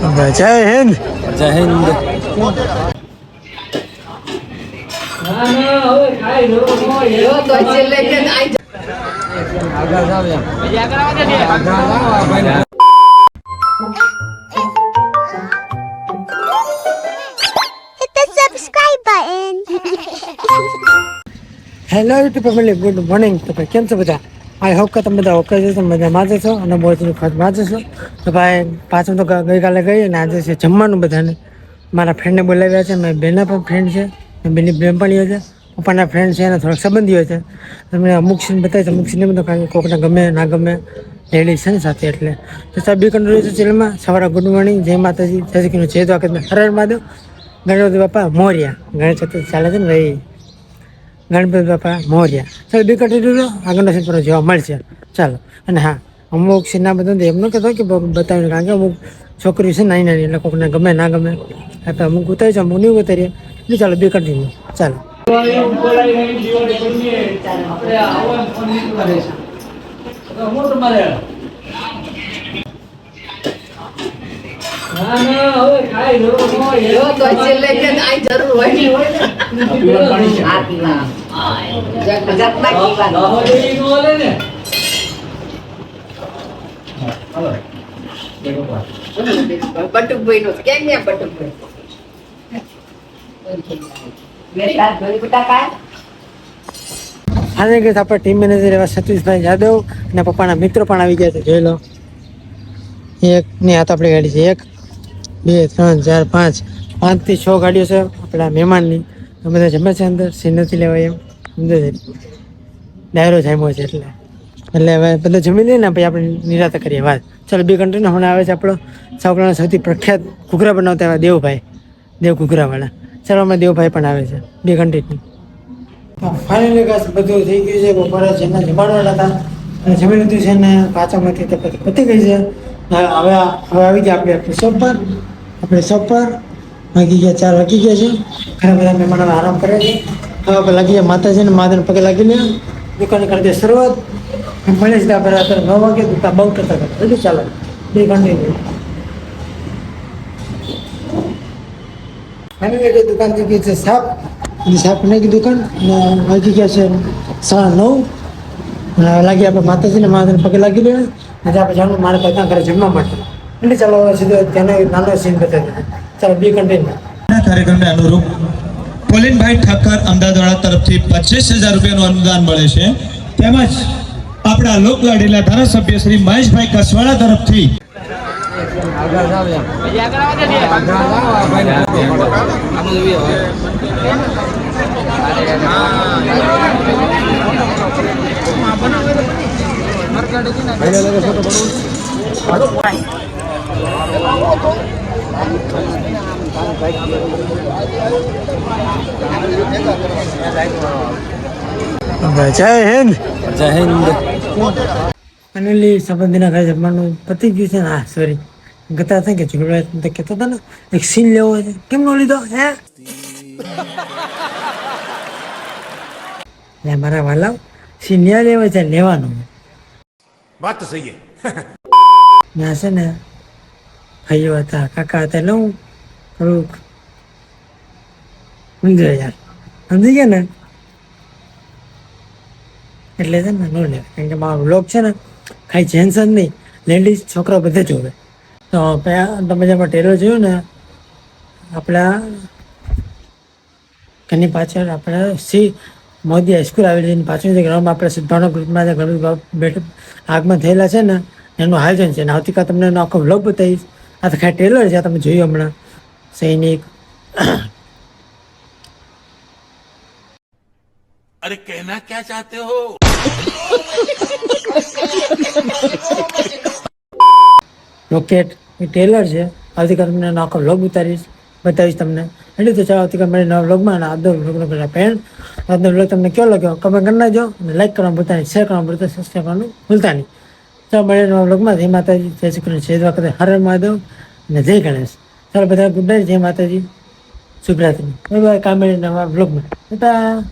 જય હિન્દ જય Hind. Hello YouTube family good morning તો કેમ છો બધા આઈ હોપ કે તમે બધા ઓકે છો, તમે મજામાં જ છો અને મોજનું ખાસ જ છો. તો ભાઈ, પાછું તો ગઈકાલે ગઈ અને આજે છે જમવાનું બધાને. મારા ફ્રેન્ડને બોલાવ્યા છે, મારી બેનના પણ ફ્રેન્ડ છે બેની બેનની બેનપણીઓ છે, પપ્પાના ફ્રેન્ડ છે, અને થોડાક સંબંધીઓ છે. તમને અમુક સીન છે અમુક સીન નહીં કારણ કે કોકને ગમે, ના ગમે લેડીઝ છે ને સાથે એટલે. તો સાહેબ, બી કંટ્રોલ છે ચેનલમાં સવારે ગુડ મોર્નિંગ જય માતાજી, જય શ્રી કૃષ્ણ, જય દ્વારકા હર મહાદેવ. ગણપતિ બાપા, મોર્યા. ગણેશ ચતુર્થી ચાલે છે ને ભાઈ? ગણપતિ બાપા મોર્યા. ચાલો બે કન્ટિન્યુ આગળના સીન પર જોવા મળશે. ચાલો અને હા અમુક સીના બધા એમનો ન કહેતો કે બ- બતાવીને કારણ કે અમુક છોકરીઓ છે નાની નાની એટલે કોકને ગમે ના ગમે આપણે અમુક ઉતારી છે અમુક નહીં ઉતારીએ. એટલે ચાલો બે કન્ટિન્યુ ચાલો. ગયો તો છેલ્લે કે આઈ જરૂર હોય બટુકભાઈ નો ટીમ મેનેજર એવા સતીશભાઈ જાદવ અને પપ્પાના મિત્રો પણ આવી ગયા છે, જોઈ લો. એક ની હાથ આપણી ગાડી છે, એક, બે, ત્રણ, ચાર, પાંચ. પાંચથી છ ગાડીઓ છે આપણા મહેમાનની. તો બધા જમે છે અંદર સીન નથી લેવાય એમ. ડાયરો જામ્યો છે એટલે. એટલે હવે બધા જમી લઈએ ને પછી આપણે નિરાતે કરીએ વાત. ચાલો, બે કન્ટ્રીનો હમણાં આવે છે આપણો. સાવકડાના સૌથી પ્રખ્યાત ઘૂઘરા બનાવતા એવા દેવભાઈ. દેવ ઘૂઘરાવાળા. ચાલો હમણાં દેવભાઈ પણ આવે છે. બે કન્ટ્રીની ફાઇનલી કાશ બધું થઈ ગયું છે. બપોરે જેના જમાડવાના હતા. જમી લીધું છે ને પાછળમાંથી તો પછી પતી ગઈ છે. હવે હવે આવી ગયા આપણે આપણી શોપ પર. આપણે શોપ પર. વાગી ગયા, ચાર વાગી ગયા છે. ઘણા બધા મહેમાનો આરામ કરે છે. હવે લાગી ગયા માતાજીને માતાને પગે લાગી લે દુકાને કરી દે શરૂઆત. મળે છે આપણે અત્યારે નવ વાગે દુકાન બહુ કરતા કરતા. બધું ચાલો. બે કન્ટિન્યુ જે દુકાન થઈ ગઈ છે, સાપ. અને સાપની દુકાન. વાગી ગયા છે સાડા નવ. લાગી આપણે માતાજીને માતાને પગે લાગી લે આજે આપણે જાણવું, મારે કાકા ઘરે જમવા માટે. એટલે ચાલો સીધો ત્યાંનો નાનો સીન બતાવી ચાલો, બી કન્ટેન્ટ કાર્યક્રમને અનુરૂપ. પોલીનભાઈ ઠાકર અમદાવાદ તરફથી પચીસ હજાર રૂપિયાનું અનુદાન મળે છે. તેમજ આપણા લોકલાડીલા ધારાસભ્ય શ્રી મહેશભાઈ કસવાળા તરફથી આગળ જાવ એમ આગળ જાવ આ ભાઈને આમ જોઈએ હવે ભાઈને લગે ફોટો પડવું જય હિન્દ. જય હિન્દ. ફાઇનલી સંબંધીના ઘરે જમવાનું પતી ગયું છે. ને હા સોરી ગતા હતા કે ઝઘડવા કહેતો હતા ને એક સીન લેવો છે. કેમ નો લીધો હે? ને મારા વાલા સીન ન્યા લેવો છે લેવાનો. વાત તો સહી ત્યાં છે ને ભાઈઓ હતા કાકા હતા એટલે હું થોડુંક સમજો યાર? સમજી ગયા ને? એટલે છે ને, નો લે કારણ કે મારો બ્લોગ છે ને ખાલી જેન્ટ્સ જ નહીં. લેડીઝ છોકરા બધે જોવે. તો તમે જેમાં ટેલર જોયું ને, આપણા એની પાછળ આપણે સી મોદી હાઈસ્કૂલ આવેલી છે. પાછળ જે ગ્રાઉન્ડમાં આપણે સિદ્ધાર્થ ગ્રુપમાં જે ગણપતિ બેઠક આગમાં થયેલા છે ને, એનું આયોજન છે. અને આવતીકાલ તમને એનો આખો વ્લોગ બતાવીશ. આ તો ખાલી ટેલર છે તમે જોયું હમણાં. સૈનિક અરે કહેના ક્યાં ચાહતે હો રોકેટ એ ટેલર છે. આવતીકાલે તમને એનો આખો વ્લોગ ઉતારીશ. બતાવીશ તમને. એટલે તો ચાલો આવતીકાલે મારી નવા વ્લોગમાં અને આજનો વ્લોગનો બધા પેન આજનો વ્લોગ તમને કેવો લાગ્યો? કમેન્ટ કરી નાખજો અને લાઈક કરવાનું ભૂલતા નહીં શેર કરવાનું ભૂલતા સબસ્ક્રાઈબ કરવાનું ભૂલતા નહીં. ચાલો મળે નવા વ્લોગમાં જય માતાજી જય શ્રી કૃષ્ણ જય દ્વારકા હર હર મહાદેવ અને જય ગણેશ. ચાલો બધા ગુડ નાઇટ જય માતાજી. શુભરાત્રી. કામેડી નવા વ્લોગમાં બધા